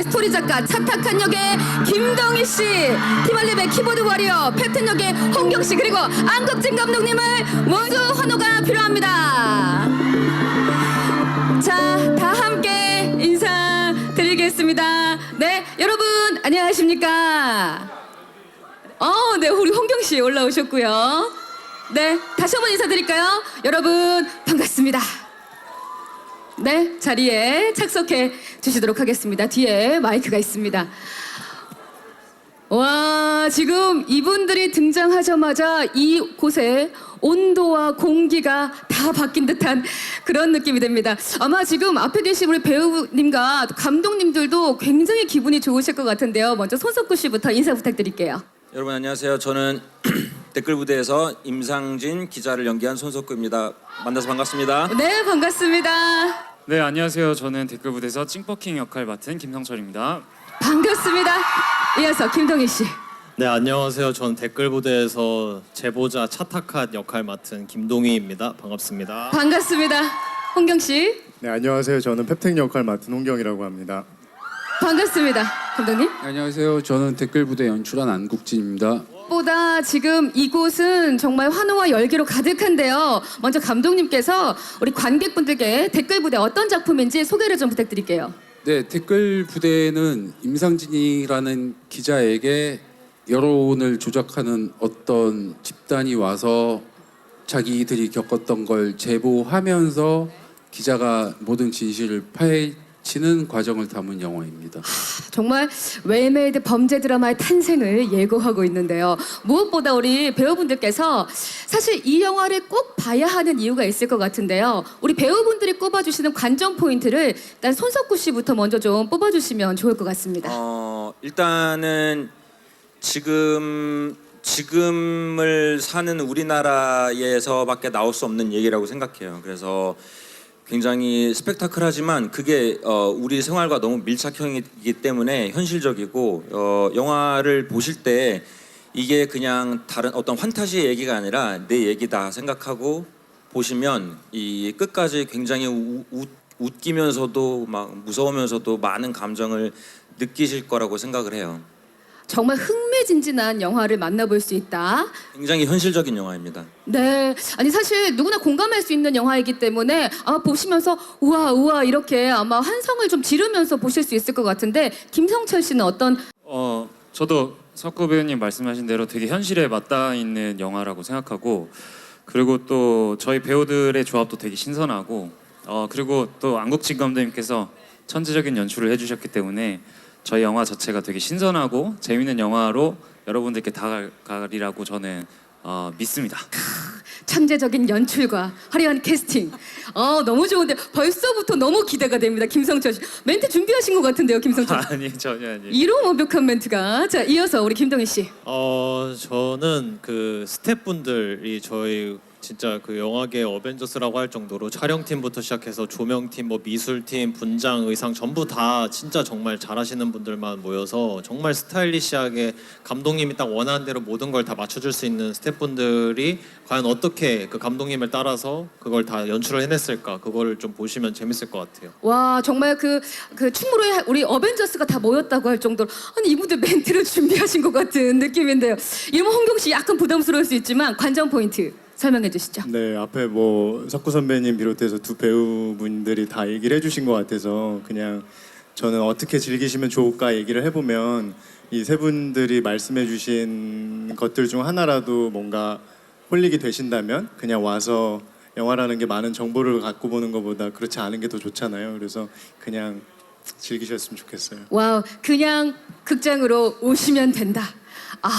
스토리 작가 차탁한 역의 김동희 씨, 티말립의 키보드 워리어 캡틴 역의 홍경 씨 그리고 안국진 감독님을 모두 환호가 필요합니다. 자, 다 함께 인사드리겠습니다. 네, 여러분 안녕하십니까? 어, 네, 우리 홍경 씨 올라오셨고요. 네, 다시 한번 인사드릴까요? 여러분 반갑습니다. 네, 자리에 착석해 주시도록 하겠습니다. 뒤에 마이크가 있습니다. 와, 지금 이분들이 등장하자마자 이곳에 온도와 공기가 다 바뀐 듯한 그런 느낌이 됩니다. 아마 지금 앞에 계신 우리 배우님과 감독님들도 굉장히 기분이 좋으실 것 같은데요. 먼저 손석구 씨부터 인사 부탁드릴게요. 여러분 안녕하세요. 저는 댓글 부대에서 임상진 기자를 연기한 손석구입니다. 만나서 반갑습니다. 네, 반갑습니다. 네 안녕하세요. 저는 댓글 부대에서 찡버킹 역할 맡은 김성철입니다. 반갑습니다. 이어서 김동희 씨. 네 안녕하세요. 전 댓글 부대에서 제보자 차타칸 역할 맡은 김동희입니다. 반갑습니다. 반갑습니다. 홍경 씨. 네 안녕하세요. 저는 펩텍 역할 맡은 홍경이라고 합니다. 반갑습니다. 감독님. 안녕하세요. 저는 댓글 부대 연출한 안국진입니다. 보다 지금 이곳은 정말 환호와 열기로 가득한데요. 먼저 감독님께서 우리 관객분들께 댓글 부대 어떤 작품인지 소개를 좀 부탁드릴게요. 네, 댓글 부대는 임상진이라는 기자에게 여론을 조작하는 어떤 집단이 와서 자기들이 겪었던 걸 제보하면서 기자가 모든 진실을 파헤 치는 과정을 담은 영화입니다. 정말 웰메이드 범죄 드라마의 탄생을 예고하고 있는데요. 무엇보다 우리 배우분들께서 사실 이 영화를 꼭 봐야 하는 이유가 있을 것 같은데요. 우리 배우분들이 꼽아주시는 관전 포인트를 일단 손석구 씨부터 먼저 좀 뽑아주시면 좋을 것 같습니다. 어, 일단은 지금 지금을 사는 우리나라에서밖에 나올 수 없는 얘기라고 생각해요. 그래서 굉장히 스펙타클하지만 그게 어, 우리 생활과 너무 밀착형이기 때문에 현실적이고 어, 영화를 보실 때 이게 그냥 다른 어떤 환타지의 얘기가 아니라 내 얘기다 생각하고 보시면 이 끝까지 굉장히 우- 웃, 웃기면서도 막 무서우면서도 많은 감정을 느끼실 거라고 생각을 해요. 정말 흥미진진한 영화를 만나볼 수 있다. 굉장히 현실적인 영화입니다. 네. 아니 사실 누구나 공감할 수 있는 영화이기 때문에 아마 보시면서 우와 우와 이렇게 아마 환성을 좀 지르면서 보실 수 있을 것 같은데 김성철 씨는 어떤 어 저도 석구 배우님 말씀하신 대로 되게 현실에 맞닿아 있는 영화라고 생각하고 그리고 또 저희 배우들의 조합도 되게 신선하고 어 그리고 또 안국진 감독님께서 천재적인 연출을 해주셨기 때문에 저희 영화 자체가 되게 신선하고 재밌는 영화로 여러분들께 다가가리라고 저는 어, 믿습니다. 천재적인 연출과 화려한 캐스팅. 어 너무 좋은데 벌써부터 너무 기대가 됩니다. 김성철 씨. 멘트 준비하신 것 같은데요, 김성철. 아니 전혀 아니. 이런 완벽한 멘트가. 자 이어서 우리 김동희 씨. 어 저는 그 스태프분들이 저희 진짜 그 영화계 어벤져스라고 할 정도로 촬영팀부터 시작해서 조명팀, 뭐 미술팀, 분장, 의상 전부 다 진짜 정말 잘하시는 분들만 모여서 정말 스타일리시하게 감독님이 딱 원하는 대로 모든 걸 다 맞춰줄 수 있는 스태프분들이 과연 어떻게 그 감독님을 따라서 그걸 다 연출을 해냈을까 그거를 좀 보시면 재밌을 것 같아요. 와 정말 그 그 충무로에 우리 어벤져스가 다 모였다고 할 정도로 아니 이분들 멘트를 준비하신 것 같은 느낌인데요. 이러면 홍경 씨 약간 부담스러울 수 있지만 관전 포인트 설명해 주시죠. 네 앞에 뭐 석구 선배님 비롯해서 두 배우분들이 다 얘기를 해주신 것 같아서 그냥 저는 어떻게 즐기시면 좋을까 얘기를 해보면 이 세 분들이 말씀해주신 것들 중 하나라도 뭔가 홀리게 되신다면 그냥 와서 영화라는 게 많은 정보를 갖고 보는 것보다 그렇지 않은 게 더 좋잖아요. 그래서 그냥 즐기셨으면 좋겠어요. 와우 그냥 극장으로 오시면 된다. 아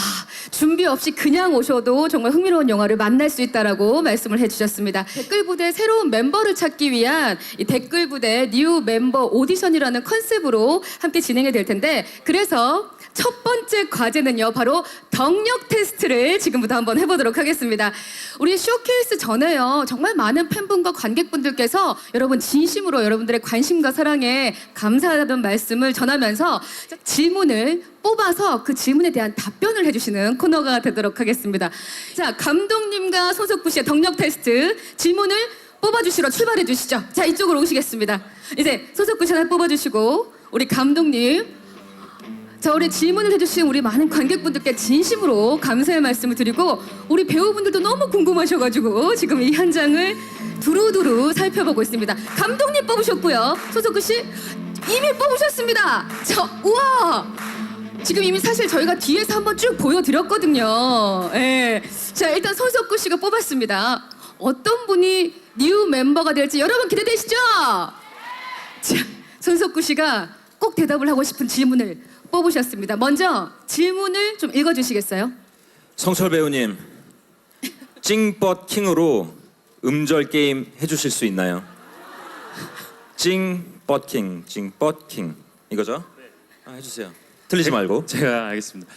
준비 없이 그냥 오셔도 정말 흥미로운 영화를 만날 수 있다라고 말씀을 해주셨습니다. 댓글 부대 새로운 멤버를 찾기 위한 이 댓글 부대 뉴 멤버 오디션이라는 컨셉으로 함께 진행이 될 텐데 그래서 첫 번째 과제는요 바로 덕력 테스트를 지금부터 한번 해보도록 하겠습니다. 우리 쇼케이스 전에요 정말 많은 팬분과 관객분들께서 여러분 진심으로 여러분들의 관심과 사랑에 감사하다는 말씀을 전하면서 질문을 뽑아서 그 질문에 대한 답변을 해주시는 코너가 되도록 하겠습니다. 자 감독님과 손석구 씨의 덕력 테스트 질문을 뽑아주시러 출발해 주시죠. 자 이쪽으로 오시겠습니다. 이제 손석구 씨 하나 뽑아주시고 우리 감독님. 자, 우리 질문을 해주신 우리 많은 관객분들께 진심으로 감사의 말씀을 드리고 우리 배우분들도 너무 궁금하셔가지고 지금 이 현장을 두루두루 살펴보고 있습니다. 감독님 뽑으셨고요. 소석구 씨 이미 뽑으셨습니다. 자, 우와. 지금 이미 사실 저희가 뒤에서 한번 쭉 보여드렸거든요. 예. 자, 일단 손석구 씨가 뽑았습니다. 어떤 분이 뉴 멤버가 될지 여러분 기대되시죠? 자, 손석구 씨가 꼭 대답을 하고 싶은 질문을 뽑으셨습니다. 먼저 질문을 좀 읽어주시겠어요? 성철 배우님, 찡뻗 킹으로 음절 게임 해주실 수 있나요? 찡뻗 킹, 찡뻗 킹 이거죠? 아, 해주세요. 틀리지 말고. 제가 알겠습니다.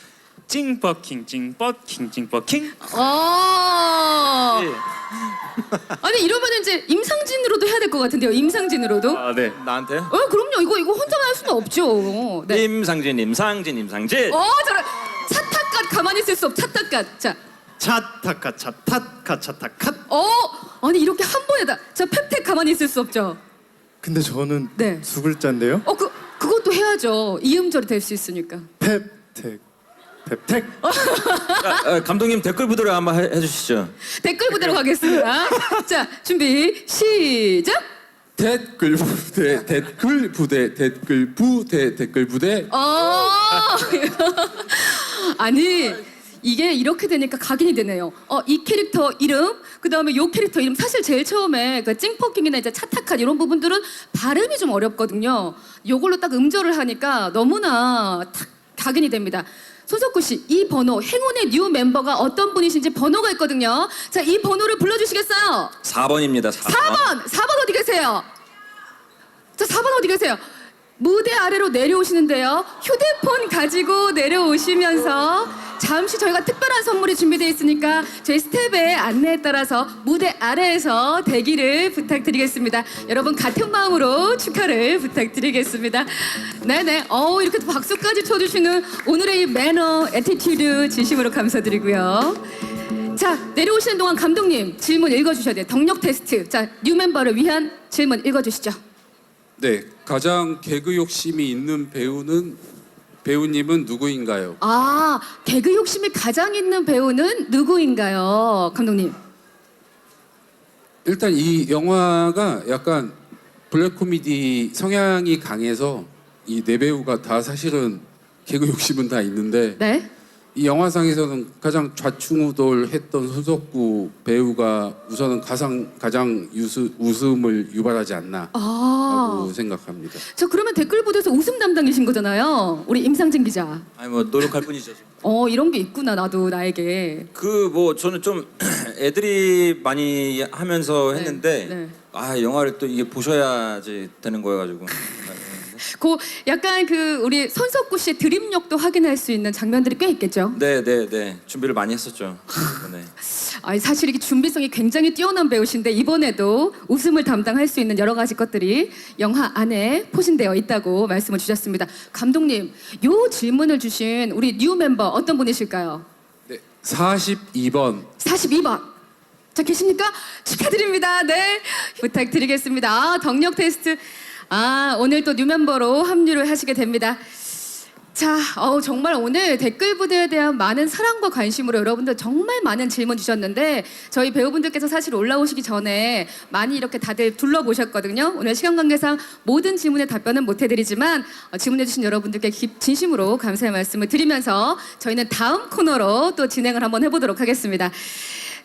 찡버킹 찡버킹 찡버킹. 어. 예. 아니 이러면 이제 임상진으로도 해야 될 것 같은데요. 임상진으로도? 아 네. 나한테? 어, 그럼요. 이거 이거 혼자만 할 수는 없죠. 네. 임상진, 임상진, 임상진. 어, 저런 차타갓 가만히 있을 수 없. 차타갓. 자, 차타카 차타카 차타카. 어, 아니 이렇게 한 번에다. 자, 펩텍 가만히 있을 수 없죠. 근데 저는 네. 두 글자인데요. 어, 그 그것도 해야죠. 이음절이 될 수 있으니까. 펩텍. 어? 아, 아, 감독님 댓글 부대로 한번 해, 해주시죠. 댓글 부대로 가겠습니다. 자, 준비 시작. 댓글 부대 댓글 부대 댓글 부대 댓글 부대 어. 아니 이게 이렇게 되니까 각인이 되네요. 어, 이 캐릭터 이름, 그 다음에 요 캐릭터 이름. 사실 제일 처음에 그 찡퍼킹이나 이제 차타칸 이런 부분들은 발음이 좀 어렵거든요. 요걸로 딱 음절을 하니까 너무나 탁 각인이 됩니다. 손석구 씨, 이 번호 행운의 뉴 멤버가 어떤 분이신지 번호가 있거든요. 자, 이 번호를 불러주시겠어요? 4번입니다. 4번. 4번, 4번 어디 계세요? 자, 4번 어디 계세요? 무대 아래로 내려오시는데요. 휴대폰 가지고 내려오시면서 잠시 저희가 특별한 선물이 준비되어 있으니까 저희 스텝의 안내에 따라서 무대 아래에서 대기를 부탁드리겠습니다. 여러분 같은 마음으로 축하를 부탁드리겠습니다. 네네. 어 이렇게 또 박수까지 쳐주시는 오늘의 이 매너, 에티튜드 진심으로 감사드리고요. 자 내려오시는 동안 감독님 질문 읽어주셔야 돼요. 덕력 테스트. 자 뉴 멤버를 위한 질문 읽어주시죠. 네 가장 개그 욕심이 있는 배우는 배우님은 누구인가요? 아 개그 욕심이 가장 있는 배우는 누구인가요, 감독님? 일단 이 영화가 약간 블랙 코미디 성향이 강해서 이 네 배우가 다 사실은 개그 욕심은 다 있는데 네. 이 영화상에서는 가장 좌충우돌했던 손석구 배우가 우선은 가장 가장 유수, 웃음을 유발하지 않나 아, 라고 생각합니다. 저 그러면 댓글 보도에서 웃음 담당이신 거잖아요, 우리 임상진 기자. 아니 뭐 노력할 뿐이죠. 어 이런 게 있구나 나도 나에게. 그 뭐 저는 좀 애들이 많이 하면서 했는데 네. 아 영화를 또 이게 보셔야지 되는 거여가지고 그 약간 그 우리 손석구 씨의 드립력도 확인할 수 있는 장면들이 꽤 있겠죠. 네 네 네 준비를 많이 했었죠. 네. 아 사실 이게 준비성이 굉장히 뛰어난 배우신데 이번에도 웃음을 담당할 수 있는 여러 가지 것들이 영화 안에 포진되어 있다고 말씀을 주셨습니다. 감독님, 요 질문을 주신 우리 뉴 멤버 어떤 분이실까요? 네, 42번 42번. 자, 계십니까? 축하드립니다. 네. 부탁드리겠습니다. 아, 덕력 테스트. 아, 오늘 또 뉴멤버로 합류를 하시게 됩니다. 자, 어우, 정말 오늘 댓글 부대에 대한 많은 사랑과 관심으로 여러분들 정말 많은 질문 주셨는데 저희 배우분들께서 사실 올라오시기 전에 많이 이렇게 다들 둘러보셨거든요. 오늘 시간 관계상 모든 질문에 답변은 못 해드리지만 어, 질문해주신 여러분들께 기- 진심으로 감사의 말씀을 드리면서 저희는 다음 코너로 또 진행을 한번 해보도록 하겠습니다.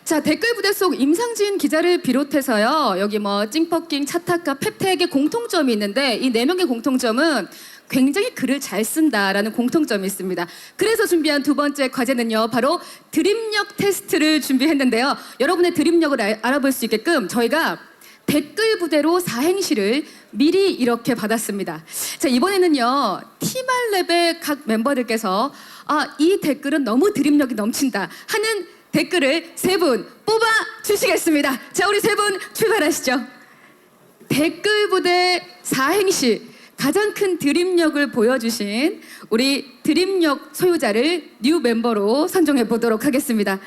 자 댓글 부대 속 임상진 기자를 비롯해서요 여기 뭐 찡퍼킹 차타카 펩텍의 공통점이 있는데 이 네 명의 공통점은 굉장히 글을 잘 쓴다라는 공통점이 있습니다. 그래서 준비한 두 번째 과제는요 바로 드립력 테스트를 준비했는데요. 여러분의 드립력을 알, 알아볼 수 있게끔 저희가 댓글 부대로 사행시를 미리 이렇게 받았습니다. 자 이번에는요 티말랩의 각 멤버들께서 아 이 댓글은 너무 드립력이 넘친다 하는 댓글을 세 분 뽑아 주시겠습니다. 자 우리 세 분 출발하시죠. 댓글 부대 사행시 가장 큰 드립력을 보여주신 우리 드립력 소유자를 뉴 멤버로 선정해 보도록 하겠습니다.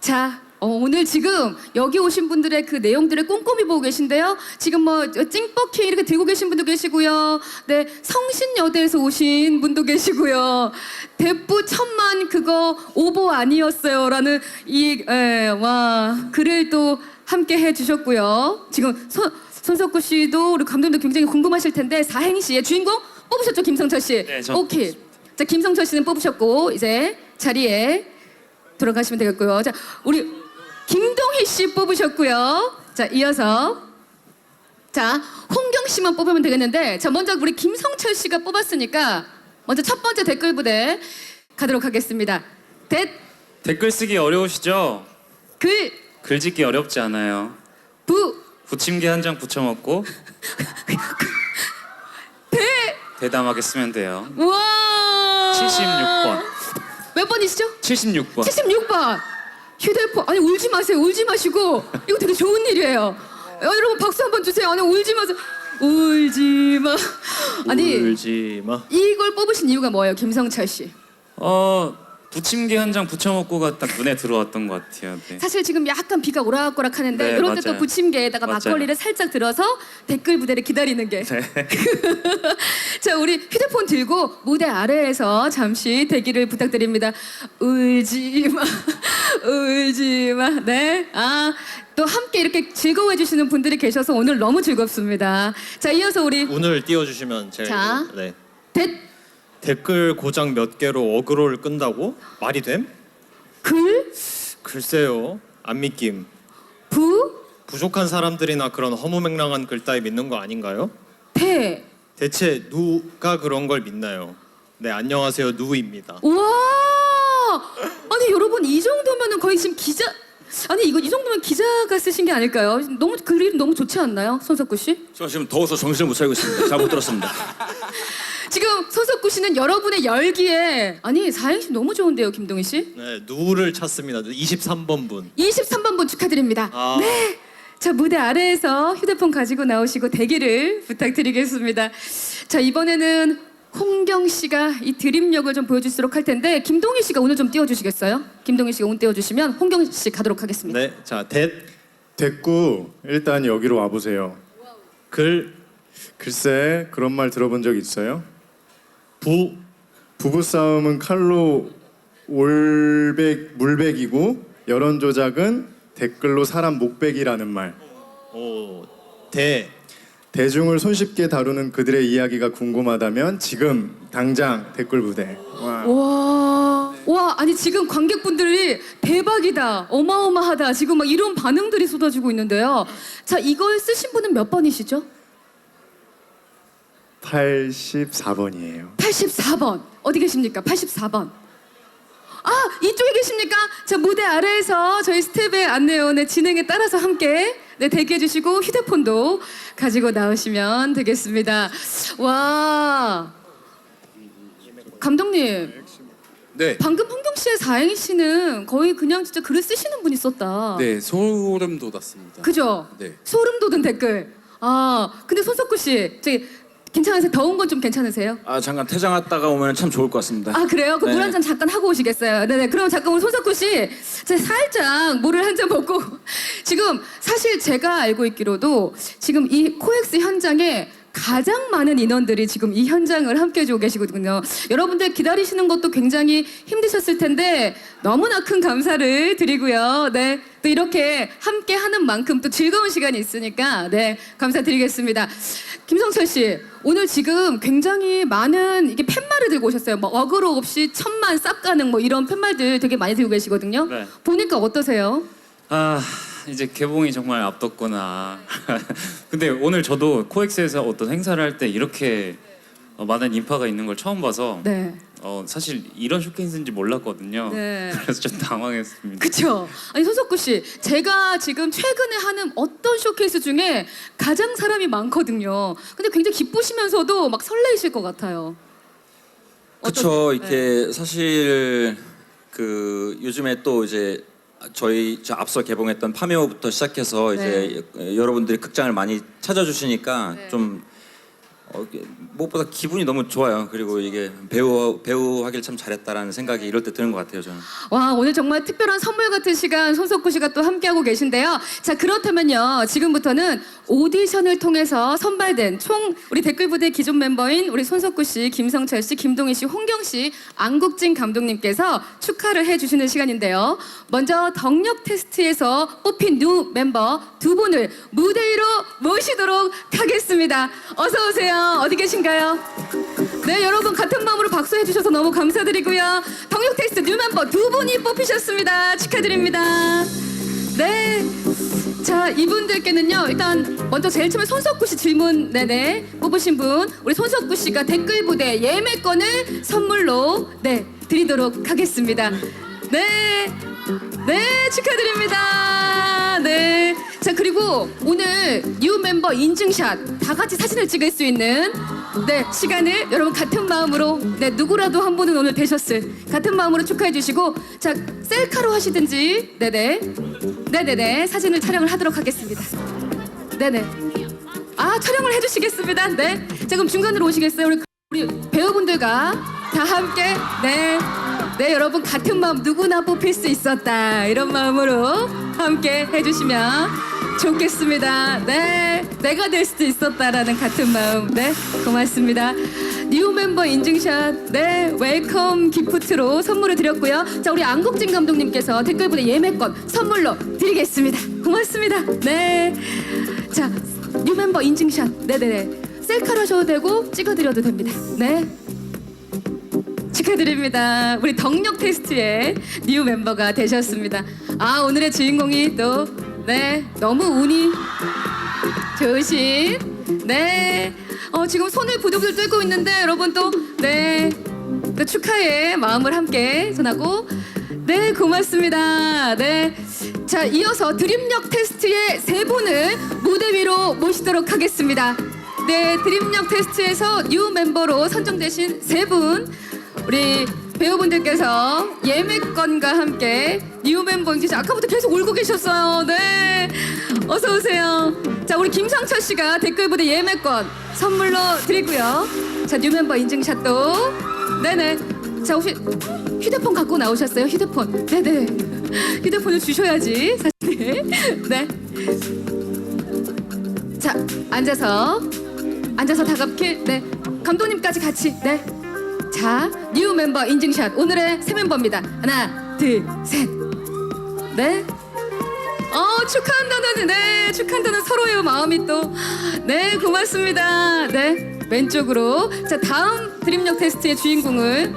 자 어, 오늘 지금 여기 오신 분들의 그 내용들을 꼼꼼히 보고 계신데요. 지금 뭐 찡뻑히 이렇게 들고 계신 분도 계시고요. 네, 성신여대에서 오신 분도 계시고요. 대부 천만 그거 오보 아니었어요라는 이 에, 와, 글을 또 함께 해 주셨고요. 지금 손 손석구 씨도 우리 감독님도 굉장히 궁금하실 텐데 사행시의 주인공 뽑으셨죠 김성철 씨? 네, 저 오케이. 자 김성철 씨는 뽑으셨고 이제 자리에 돌아가시면 되겠고요. 자, 우리 김동희 씨 뽑으셨고요. 자, 이어서 자, 홍경 씨만 뽑으면 되겠는데 자, 먼저 우리 김성철 씨가 뽑았으니까 먼저 첫 번째 댓글 부대 가도록 하겠습니다. 댓, 댓글 쓰기 어려우시죠? 글, 글 짓기 어렵지 않아요. 부, 부침개 한장 부쳐 먹고 대, 대담하게 쓰면 돼요. 우와! 76번. 몇 번이시죠? 76번. 76번. 휴대폰. 아니, 울지 마세요. 울지 마시고. 이거 되게 좋은 일이에요. 어, 여러분 박수 한번 주세요. 아니, 울지 마세요. 울지 마. 아니, 울지 마. 이걸 뽑으신 이유가 뭐예요, 김성철 씨? 어 부침개 한 장 부쳐 먹고가 딱 눈에 들어왔던 것 같아요. 네. 사실 지금 약간 비가 오락가락 하는데 네, 이런 때또 맞아요. 부침개에다가 맞아요. 막걸리를 살짝 들어서 댓글 부대를 기다리는 게. 네. 자, 우리 휴대폰 들고 무대 아래에서 잠시 대기를 부탁드립니다. 울지 마, 울지 마. 네. 아, 또 함께 이렇게 즐거워해 주시는 분들이 계셔서 오늘 너무 즐겁습니다. 자, 이어서 우리 운을 띄워주시면 제가 자. 네. 댓, 댓글 고장 몇 개로 어그로를 끈다고 말이 됨? 글, 글쎄요. 안 믿김. 부, 부족한 사람들이나 그런 허무맹랑한 글 따위 믿는 거 아닌가요? 대. 대체 누가 그런 걸 믿나요? 네 안녕하세요 누입니다. 우와! 여러분 이 정도면은 거의 지금 기자 아니 이거 이 정도면 기자가 쓰신 게 아닐까요? 너무 글이 너무 좋지 않나요, 손석구 씨? 저 지금 더워서 정신을 못 차리고 있습니다. 잘 못 들었습니다. 지금 손석구 씨는 여러분의 열기에 아니 사행시 너무 좋은데요, 김동희 씨? 네 누를 찾습니다. 23번 분. 23번 분 축하드립니다. 아. 네. 자 무대 아래에서 휴대폰 가지고 나오시고 대기를 부탁드리겠습니다. 자 이번에는 홍경 씨가 이 드림력을 좀 보여주도록 할 텐데 김동희 씨가 오늘 좀 띄워주시겠어요? 김동희 씨가 오늘 띄워주시면 홍경 씨 가도록 하겠습니다. 네, 자, 됐고 일단 여기로 와 보세요. 댓글 글쎄 그런 말 들어본 적 있어요? 부 부부 싸움은 칼로 올백 물백이고 여론 조작은 댓글로 사람 목백이라는 말. 오, 대 대중을 손쉽게 다루는 그들의 이야기가 궁금하다면 지금 당장 댓글 부대. 와. 와, 와, 아니 지금 관객분들이 대박이다, 어마어마하다, 지금 막 이런 반응들이 쏟아지고 있는데요. 자, 이걸 쓰신 분은 몇 번이시죠? 84번이에요. 84번. 어디 계십니까? 84번. 아, 이쪽에 계십니까? 자, 무대 아래에서 저희 스텝의 안내원의 진행에 따라서 함께 네, 대기해 주시고 휴대폰도 가지고 나오시면 되겠습니다. 와. 감독님, 네. 방금 홍경 씨의 사행 씨는 거의 그냥 진짜 글을 쓰시는 분이 썼다. 네, 소름 돋았습니다. 그죠? 네. 소름 돋은 댓글. 아, 근데 손석구 씨, 저기 괜찮으세요? 더운 건 좀 괜찮으세요? 아 잠깐 퇴장 갔다가 오면 참 좋을 것 같습니다. 아 그래요? 그물 네. 한잔 잠깐 하고 오시겠어요? 네네. 그럼 잠깐 우리 손석구 씨, 제가 살짝 물을 한 잔 먹고 지금 사실 제가 알고 있기로도 지금 이 코엑스 현장에 가장 많은 인원들이 지금 이 현장을 함께 해주고 계시거든요. 여러분들 기다리시는 것도 굉장히 힘드셨을 텐데 너무나 큰 감사를 드리고요. 네. 또 이렇게 함께 하는 만큼 또 즐거운 시간이 있으니까 네. 감사드리겠습니다. 김성철 씨, 오늘 지금 굉장히 많은 이게 팻말을 들고 오셨어요. 뭐 어그로 없이 천만 쌉 가능 뭐 이런 팻말들 되게 많이 들고 계시거든요. 네. 보니까 어떠세요? 아 이제 개봉이 정말 앞뒀구나. 근데 오늘 저도 코엑스에서 어떤 행사를 할 때 이렇게 어, 많은 인파가 있는 걸 처음 봐서 네. 어, 사실 이런 쇼케이스인지 몰랐거든요. 네. 그래서 좀 당황했습니다. 그쵸? 아니 손석구 씨, 제가 지금 최근에 하는 어떤 쇼케이스 중에 가장 사람이 많거든요. 근데 굉장히 기쁘시면서도 막 설레이실 것 같아요. 그쵸 어떠세요? 이렇게 사실 그 요즘에 또 이제 저희 저 앞서 개봉했던 파메오부터 시작해서 이제 여러분들이 극장을 많이 찾아주시니까 네. 좀 어, 이게 무엇보다 기분이 너무 좋아요. 그리고 이게 배우 배우 하길 참 잘했다라는 생각이 이럴 때 드는 것 같아요. 저는. 와 오늘 정말 특별한 선물 같은 시간 손석구 씨가 또 함께하고 계신데요. 자 그렇다면요 지금부터는 오디션을 통해서 선발된 총 우리 댓글 부대 기존 멤버인 우리 손석구 씨, 김성철 씨, 김동희 씨, 홍경 씨, 안국진 감독님께서 축하를 해 주시는 시간인데요. 먼저 덕력 테스트에서 뽑힌 뉴 멤버 두 분을 무대 위로 모시도록 하겠습니다. 어서 오세요. 어디 계신가요? 네, 여러분 같은 마음으로 박수해 주셔서 너무 감사드리고요. 덕력 테스트 뉴 멤버 두 분이 뽑히셨습니다. 축하드립니다. 네. 자, 이분들께는요. 일단 먼저 제일 처음에 손석구 씨 질문 네네 뽑으신 분 우리 손석구 씨가 댓글 부대 예매권을 선물로 네 드리도록 하겠습니다. 네. 네, 축하드립니다. 네. 자, 그리고 오늘 뉴 멤버 인증샷 다 같이 사진을 찍을 수 있는 네, 시간을 여러분 같은 마음으로 네, 누구라도 한 분은 오늘 되셨을 같은 마음으로 축하해 주시고 자, 셀카로 하시든지 네네. 네네네. 사진을 촬영을 하도록 하겠습니다. 네네. 아, 촬영을 해 주시겠습니다. 네. 자, 그럼 중간으로 오시겠어요? 우리 우리 배우분들과 다 함께 네. 네, 여러분 같은 마음 누구나 뽑힐 수 있었다. 이런 마음으로 함께 해 주시면 좋겠습니다. 네. 내가 될 수도 있었다라는 같은 마음. 네. 고맙습니다. 뉴 멤버 인증샷. 네. 웰컴 기프트로 선물을 드렸고요. 자, 우리 안국진 감독님께서 댓글분에 예매권 선물로 드리겠습니다. 고맙습니다. 네. 자, 뉴 멤버 인증샷. 네네네. 셀카로 하셔도 되고 찍어드려도 됩니다. 네. 축하드립니다. 우리 덕력 테스트의 뉴 멤버가 되셨습니다. 아 오늘의 주인공이 또 네 너무 운이 좋으신 네. 어 지금 손을 부들부들 떨고 있는데 여러분 또네 또 축하의 마음을 함께 전하고 네 고맙습니다. 네. 자 이어서 드림력 테스트의 세 분을 무대 위로 모시도록 하겠습니다. 네 드림력 테스트에서 뉴 멤버로 선정되신 세분 우리 배우분들께서 예매권과 함께 뉴 멤버 인증 아까부터 계속 울고 계셨어요. 네 어서 오세요. 자 우리 김상철 씨가 댓글 부대 예매권 선물로 드리고요. 자 뉴 멤버 인증샷도 네네. 자 혹시 휴대폰 갖고 나오셨어요? 휴대폰. 네네. 휴대폰을 주셔야지 사실. 네. 자 앉아서 앉아서 다갑게 네 감독님까지 같이 네. 자 뉴 멤버 인증샷 오늘의 새 멤버입니다. 하나 둘 셋. 네. 어 축하한다는 네 축하한다는 서로의 마음이 또 네 고맙습니다. 네 왼쪽으로 자 다음 드림력 테스트의 주인공을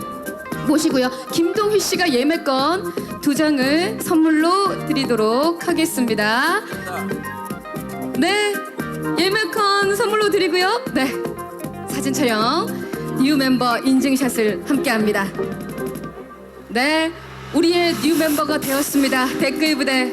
모시고요. 김동휘 씨가 예매권 두 장을 선물로 드리도록 하겠습니다. 네, 예매권 선물로 드리고요. 네, 사진 촬영 뉴 멤버 인증샷을 함께합니다. 네, 우리의 뉴 멤버가 되었습니다. 댓글 부대.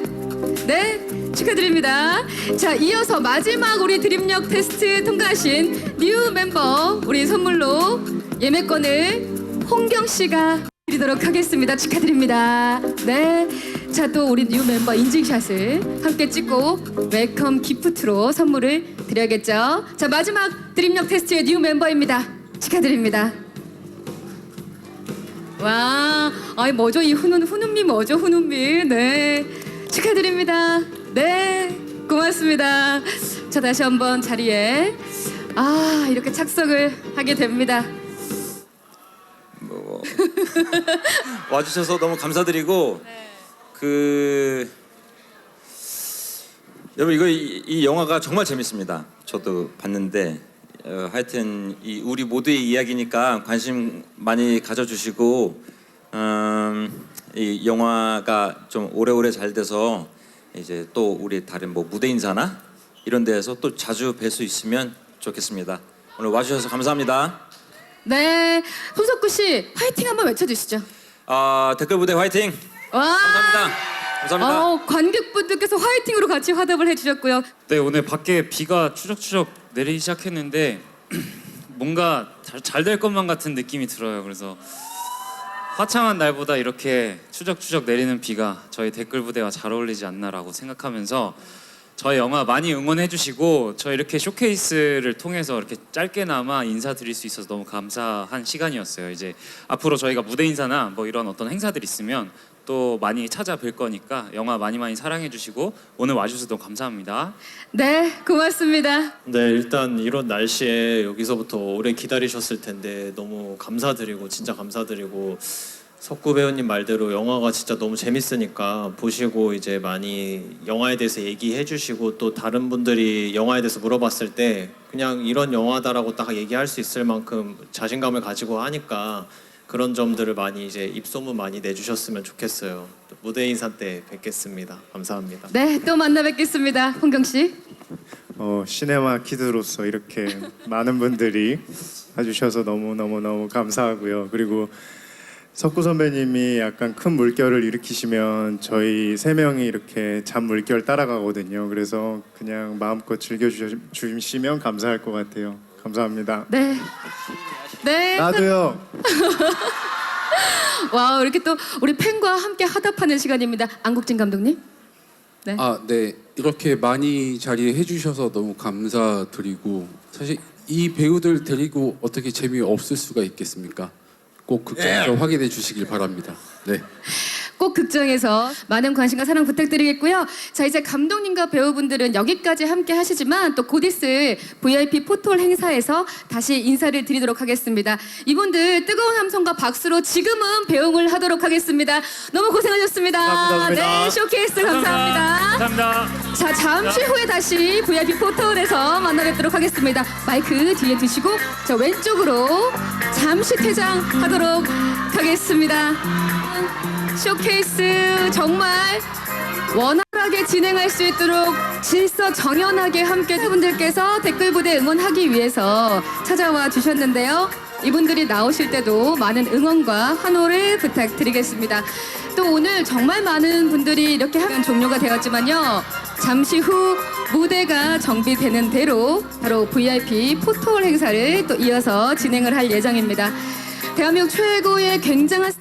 네, 축하드립니다. 자, 이어서 마지막 우리 드림력 테스트 통과하신 뉴 멤버 우리 선물로 예매권을 홍경 씨가 드리도록 하겠습니다. 축하드립니다. 네. 자, 또 우리 뉴 멤버 인증샷을 함께 찍고 웰컴 기프트로 선물을 드려야겠죠. 자, 마지막 드림력 테스트의 뉴 멤버입니다. 축하드립니다. 와, 아이 뭐죠 이 훈훈 훈훈미 뭐죠 훈훈미 네 축하드립니다. 네 고맙습니다. 자 다시 한번 자리에. 아 이렇게 착석을 하게 됩니다. 뭐 와주셔서 너무 감사드리고 그 여러분 이거 이, 이 영화가 정말 재밌습니다. 저도 봤는데 어, 하여튼 이 우리 모두의 이야기니까 관심 많이 가져주시고 음, 이 영화가 좀 오래오래 잘 돼서 이제 또 우리 다른 뭐 무대 인사나 이런 데에서 또 자주 뵐 수 있으면 좋겠습니다. 오늘 와주셔서 감사합니다. 네 손석구 씨 화이팅 한번 외쳐주시죠 아 댓글 부대 화이팅! 와 감사합니다. 감사합니다. 어, 관객분들께서 화이팅으로 같이 화답을 해주셨고요 네 오늘 밖에 비가 추적추적 내리기 시작했는데 뭔가 잘 될 것만 같은 느낌이 들어요. 그래서 화창한 날보다 이렇게 추적추적 내리는 비가 저희 댓글 부대와 잘 어울리지 않나라고 생각하면서 저희 영화 많이 응원해 주시고 저 이렇게 쇼케이스를 통해서 이렇게 짧게나마 인사드릴 수 있어서 너무 감사한 시간이었어요. 이제 앞으로 저희가 무대 인사나 뭐 이런 어떤 행사들 있으면 또 많이 찾아뵐 거니까 영화 많이 많이 사랑해 주시고 오늘 와주셔서 너무 감사합니다. 네, 고맙습니다. 네 일단 이런 날씨에 여기서부터 오래 기다리셨을 텐데 너무 감사드리고 진짜 감사드리고 석구 배우님 말대로 영화가 진짜 너무 재밌으니까 보시고 이제 많이 영화에 대해서 얘기해 주시고 또 다른 분들이 영화에 대해서 물어봤을 때 그냥 이런 영화다라고 딱 얘기할 수 있을 만큼 자신감을 가지고 하니까 그런 점들을 많이 이제 입소문 많이 내주셨으면 좋겠어요. 또 무대 인사 때 뵙겠습니다. 감사합니다. 네, 또 만나 뵙겠습니다. 홍경 씨. 어, 시네마 키드로서 이렇게 많은 분들이 봐주셔서 너무 너무 너무 감사하고요. 그리고 석구 선배님이 약간 큰 물결을 일으키시면 저희 세 명이 이렇게 잔 물결 따라가거든요. 그래서 그냥 마음껏 즐겨주시면 감사할 것 같아요. 감사합니다. 네. 네. 나도요. 와, 이렇게 또 우리 팬과 함께 하답하는 시간입니다. 안국진 감독님. 네. 아, 네. 이렇게 많이 자리해 주셔서 너무 감사드리고 사실 이 배우들 데리고 어떻게 재미 없을 수가 있겠습니까? 꼭 극장에서 확인해 주시길 바랍니다. 네. 꼭 극장에서 많은 관심과 사랑 부탁드리겠고요. 자 이제 감독님과 배우분들은 여기까지 함께 하시지만 또 곧 있을 VIP 포톨 행사에서 다시 인사를 드리도록 하겠습니다. 이분들 뜨거운 함성과 박수로 지금은 배웅을 하도록 하겠습니다. 너무 고생하셨습니다. 감사합니다. 네 쇼케이스 감사합니다. 감사합니다. 자 잠시 후에 다시 VIP 포털에서 만나뵙도록 하겠습니다. 마이크 뒤에 두시고 저 왼쪽으로 잠시 퇴장하도록 하겠습니다. 쇼케이스 정말 원활하게 진행할 수 있도록 질서 정연하게 함께 여러분들께서 댓글 부대 응원하기 위해서 찾아와 주셨는데요. 이분들이 나오실 때도 많은 응원과 환호를 부탁드리겠습니다. 또 오늘 정말 많은 분들이 이렇게 하면 종료가 되었지만요. 잠시 후 무대가 정비되는 대로 바로 VIP 포토홀 행사를 또 이어서 진행을 할 예정입니다. 대한민국 최고의 굉장한